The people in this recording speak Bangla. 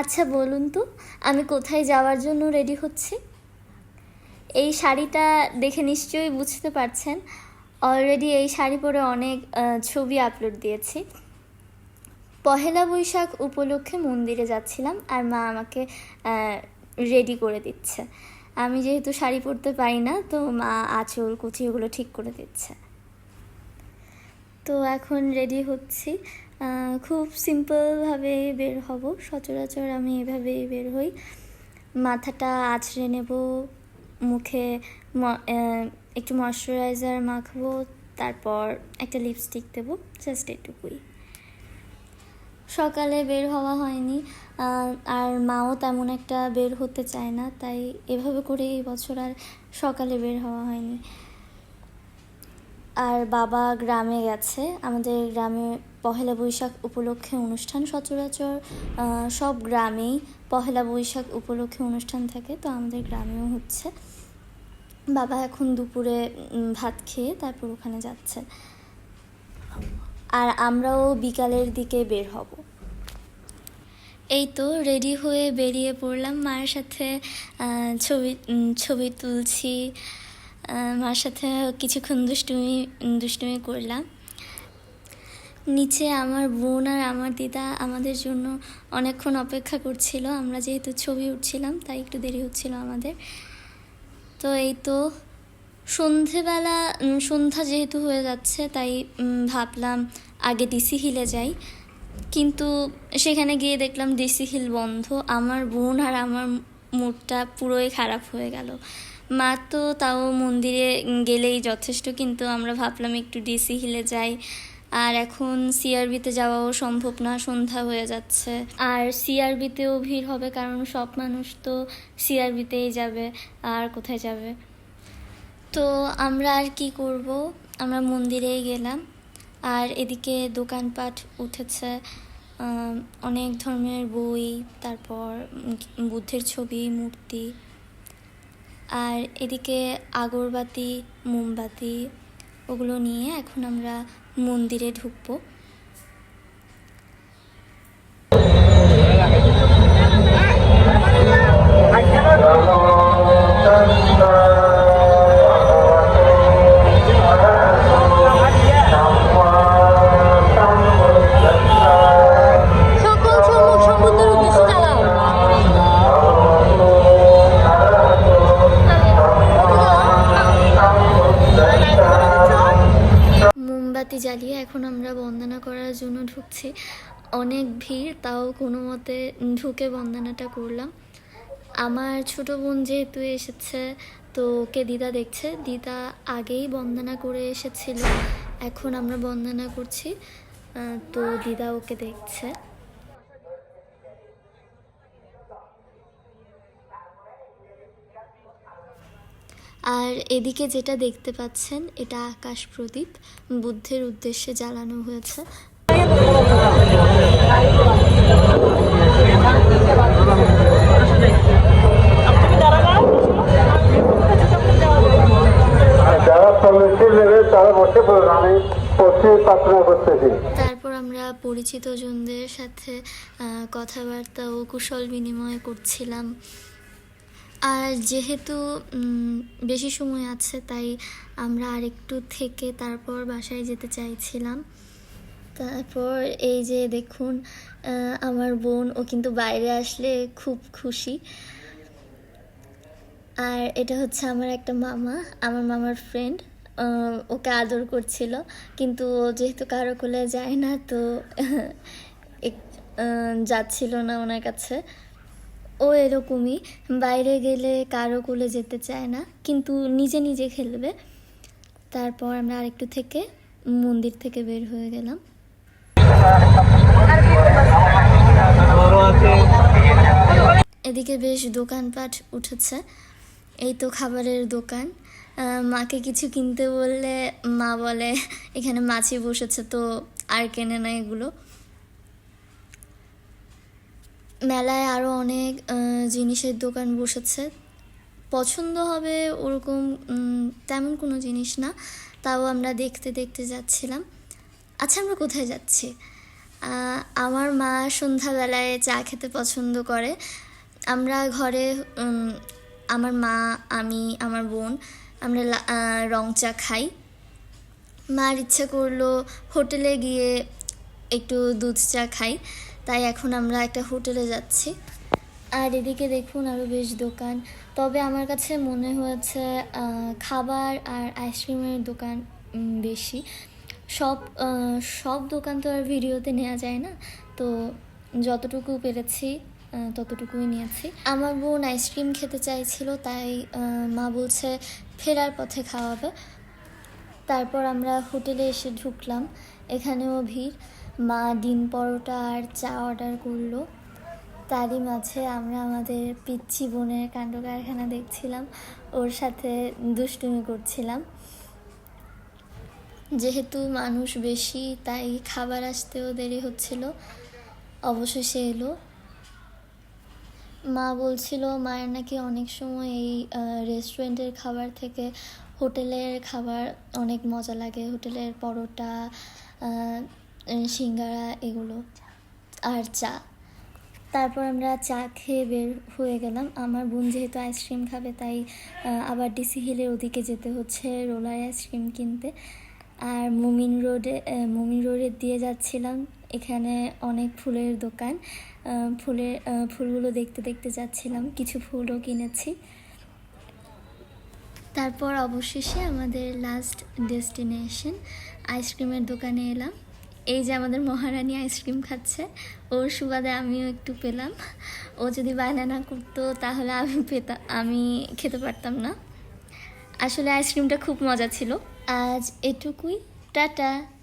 আচ্ছা বলুন তো, আমি কোথায় যাওয়ার জন্য রেডি হচ্ছি? এই শাড়িটা দেখে নিশ্চয়ই বুঝতে পারছেন। অলরেডি এই শাড়ি পরে অনেক ছবি আপলোড দিয়েছি। পহেলা বৈশাখ উপলক্ষে মন্দিরে যাচ্ছিলাম আর মা আমাকে রেডি করে দিচ্ছে। আমি যেহেতু শাড়ি পরতে পারি না, তো মা আঁচল, কুচি ওগুলো ঠিক করে দিচ্ছে। তো এখন রেডি হচ্ছি। খুব সিম্পলভাবে বের হব। সচরাচর আমি এভাবেই বের হই। মাথাটা আছড়ে নেব, মুখে একটু ময়শ্চারাইজার মাখবো, তারপর একটা লিপস্টিক দেবো জাস্ট এটুকুই। সকালে বের হওয়া হয়নি আর মাও তেমন একটা বের হতে চায় না, তাই এভাবে করে এই বছর আর সকালে বের হওয়া হয়নি। আর বাবা গ্রামে গেছে, আমাদের গ্রামে পহেলা বৈশাখ উপলক্ষে অনুষ্ঠান সচরাচর সব গ্রামেই পহেলা বৈশাখ উপলক্ষে অনুষ্ঠান থাকে, তো আমাদের গ্রামেও হচ্ছে। বাবা এখন দুপুরে ভাত খেয়ে তারপর ওখানে যাচ্ছে। আর আমরাও বিকালের দিকে বের হব। এই তো রেডি হয়ে বেরিয়ে পড়লাম, মায়ের সাথে ছবি ছবি তুলছি মার সাথে কিছুক্ষণ দুষ্টুমি দুষ্টুমি করলাম। নিচে আমার বোন আর আমার দিদা আমাদের জন্য অনেকক্ষণ অপেক্ষা করছিল। আমরা যেহেতু ছবি উঠছিলাম, তাই একটু দেরি হচ্ছিল আমাদের। তো এই তো সন্ধেবেলা সন্ধ্যা যেহেতু হয়ে যাচ্ছে, তাই ভাবলাম আগে ডিসি হিলে যাই। কিন্তু সেখানে গিয়ে দেখলাম ডিসি হিল বন্ধ। আমার বোন আর আমার মুডটা পুরোই খারাপ হয়ে গেল। মা তো তাও মন্দিরে গেলেই যথেষ্ট। কিন্তু আমরা ভাবলাম একটু ডিসি হিলে যাই। আর এখন সিআরবিতে যাওয়াও সম্ভব না, সন্ধ্যা হয়ে যাচ্ছে। আর সিআরবিতেও ভিড় হবে কারণ সব মানুষ তো সিআরবিতেই যাবে, আর কোথায় যাবে? তো আমরা আর কি করব? আমরা মন্দিরেই গেলাম, আর এদিকে দোকানপাট উঠেছে অনেক ধর্মের বই, তারপর বুদ্ধের ছবি, মূর্তি, আর এদিকে আগরবাতি, মোমবাতি, ওগুলো নিয়ে এখন আমরা মন্দিরে ঢুকবো। মোমবাতি জ্বালিয়ে এখন আমরা বন্দনা করার জন্য ঢুকছি। অনেক ভিড়, তাও কোনো মতে ঢুকে বন্দনাটা করলাম। আমার ছোট বোন যেহেতু এসেছে, তো ওকে দিদা দেখছে। দিদা আগেই বন্দনা করে এসেছিল, এখন আমরা বন্দনা করছি। তো দিদা ওকে দেখছে। আর এদিকে যেটা দেখতে পাচ্ছেন এটা আকাশ প্রদীপ। বুদ্ধের উদ্দেশ্যে জ্বালানো হয়েছে। তারপর আমরা পরিচিত জনদের সাথে কথাবার্তা ও কুশল বিনিময় করছিলাম। আর যেহেতু বেশি সময় আছে, তাই আমরা আরেকটু থেকে তারপর বাসায় যেতে চাইছিলাম। তারপর এই যে দেখুন আমার বোন, ও কিন্তু বাইরে আসলে খুব খুশি। আর এটা হচ্ছে আমার একটা মামা, আমার মামার ফ্রেন্ড ওকে আদর করছিল। কিন্তু ও যেহেতু কারও কোলে যায় না, তো যাচ্ছিল না ওনার কাছে। ও এরকমই বাইরে গেলে কারও কোলে যেতে চায় না, কিন্তু নিজে নিজে খেলবে। তারপর আমরা আরেকটু থেকে মন্দির থেকে বের হয়ে গেলাম। এদিকে বেশ দোকানপাট উঠেছে। এই তো খাবারের দোকান। মাকে কিছু কিনতে বললে মা বলে, এখানে মাছি বসেছে তো আর কেনে না এগুলো। মেলায় আরও অনেক জিনিসের দোকান বসেছে। পছন্দ হবে ওরকম তেমন কোনো জিনিস না, তাও আমরা দেখতে দেখতে যাচ্ছিলাম। আচ্ছা আমরা কোথায় যাচ্ছি? আমার মা সন্ধ্যাবেলায় চা খেতে পছন্দ করে। আমরা ঘরে আমার মা, আমি, আমার বোন, আমরা রং চা খাই। মার ইচ্ছে করল হোটেলে গিয়ে একটু দুধ চা খাই। তাই এখন আমরা একটা হোটেলে যাচ্ছি। আর এদিকে দেখুন আরও বেশ দোকান। তবে আমার কাছে মনে হয়েছে খাবার আর আইসক্রিমের দোকান বেশি। সব সব দোকান তো আর ভিডিওতে নেওয়া যায় না। তো যতটুকু পেরেছি ততটুকুই নিয়েছি। আমার বোন আইসক্রিম খেতে চাইছিল, তাই মা বলছে ফেরার পথে খাওয়াবে। তারপর আমরা হোটেলে এসে ঢুকলাম। এখানেও ভিড়। মা ডিম পরোটা আর চা অর্ডার করল। তারই মাঝে আমরা আমাদের পিচ্ছি বোনের কাণ্ড কারখানা দেখছিলাম। ওর সাথে দুষ্টুমি করছিলাম। যেহেতু মানুষ বেশি, তাই খাবার আসতেও দেরি হচ্ছিল। অবশেষে এলো। মা বলছিল, মায়ের নাকি অনেক সময় এই রেস্টুরেন্টের খাবার থেকে হোটেলের খাবার অনেক মজা লাগে। হোটেলের পরোটা সিঙ্গারা এগুলো আর চা। তারপর আমরা চা খেয়ে বের হয়ে গেলাম। আমার বোন যেহেতু আইসক্রিম খাবে, তাই আবার ডিসি হিলের ওদিকে যেতে হচ্ছে রোলার আইসক্রিম কিনতে। আর মুমিন রোডে মুমিন রোডে দিয়ে যাচ্ছিলাম। এখানে অনেক ফুলের দোকান। ফুলের ফুলগুলো দেখতে দেখতে যাচ্ছিলাম। কিছু ফুলও কিনেছি। তারপর অবশেষে আমাদের লাস্ট ডেস্টিনেশন আইসক্রিমের দোকানে এলাম। এই যে আমাদের মহারানী আইসক্রিম খাচ্ছে, ওর সুবাদে আমিও একটু পেলাম। ও যদি বায়না না করতো, তাহলে আমি পেতাম আমি খেতে পারতাম না। আসলে আইসক্রিমটা খুব মজা ছিল। আজ এটুকুই। টাটা।